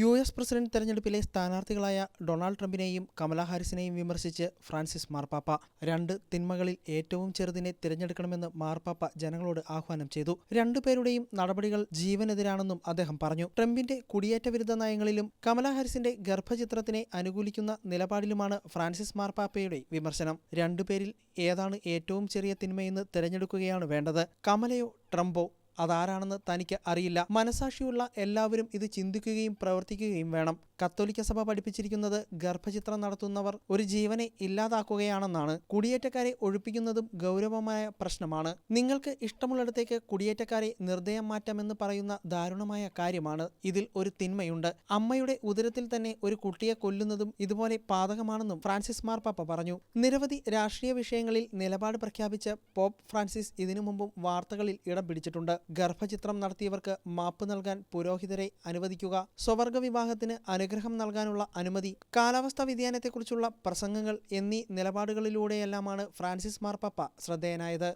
U S president തെരഞ്ഞെടുപ്പിലെ സ്ഥാനാർത്ഥികളായ Donald ട്രംപിനെയും Kamala ഹാരിസിനെയും വിമർശിച്ച് Francis മാർപ്പാപ്പ രണ്ട് തിന്മകളിൽ ഏറ്റവും ചെറുതിനെ തിരഞ്ഞെടുക്കണമെന്ന് മാർപ്പാപ്പ ജനങ്ങളോട് ആഹ്വാനം ചെയ്തു. രണ്ടുപേരുടെയും നടപടികൾ ജീവനെതിരാണെന്നും അദ്ദേഹം പറഞ്ഞു. ട്രംപിന്റെ കുടിയേറ്റ വിരുദ്ധ നയങ്ങളിലും കമലാ ഹാരിസിന്റെ ഗർഭചിത്രത്തിനെ അനുകൂലിക്കുന്ന നിലപാടിലുമാണ് ഫ്രാൻസിസ് മാർപ്പാപ്പയുടെ വിമർശനം. രണ്ടുപേരിൽ ഏതാണ് ഏറ്റവും ചെറിയ തിന്മയെന്ന് തിരഞ്ഞെടുക്കുകയാണ് വേണ്ടത്. കമലയോ ട്രംപോ അതാരാണെന്ന് തനിക്ക് അറിയില്ല. മനസാക്ഷിയുള്ള എല്ലാവരും ഇത് ചിന്തിക്കുകയും പ്രവർത്തിക്കുകയും വേണം. കത്തോലിക്ക സഭ പഠിപ്പിച്ചിരിക്കുന്നത് ഗർഭചിത്രം നടത്തുന്നവർ ഒരു ജീവനെ ഇല്ലാതാക്കുകയാണെന്നാണ് കുടിയേറ്റക്കാരെ ഒഴിപ്പിക്കുന്നതും ഗൗരവമായ പ്രശ്നമാണ്. നിങ്ങൾക്ക് ഇഷ്ടമുള്ളിടത്തേക്ക് കുടിയേറ്റക്കാരെ നിർദ്ദയം മാറ്റാമെന്ന് പറയുന്ന ദാരുണമായ കാര്യമാണ്. ഇതിൽ ഒരു തിന്മയുണ്ട്. അമ്മയുടെ ഉദരത്തിൽ തന്നെ ഒരു കുട്ടിയെ കൊല്ലുന്നതും ഇതുപോലെ പാതകമാണെന്നും ഫ്രാൻസിസ് മാർപ്പാപ്പ പറഞ്ഞു. നിരവധി രാഷ്ട്രീയ വിഷയങ്ങളിൽ നിലപാട് പ്രഖ്യാപിച്ച പോപ്പ് ഫ്രാൻസിസ് ഇതിനു മുമ്പും വാർത്തകളിൽ ഇടം പിടിച്ചിട്ടുണ്ട്. ഗർഭചിത്രം നടത്തിയവർക്ക് മാപ്പ് നൽകാൻ പുരോഹിതരെ അനുവദിക്കുക സ്വവർഗ വിവാഹത്തിന് അനുഗ്രഹം നൽകാനുള്ള അനുമതി കാലാവസ്ഥാ വ്യതിയാനത്തെക്കുറിച്ചുള്ള പ്രസംഗങ്ങൾ എന്നീ നിലപാടുകളിലൂടെയെല്ലാമാണ് ഫ്രാൻസിസ് മാർപ്പാപ്പ ശ്രദ്ധേയനായത്.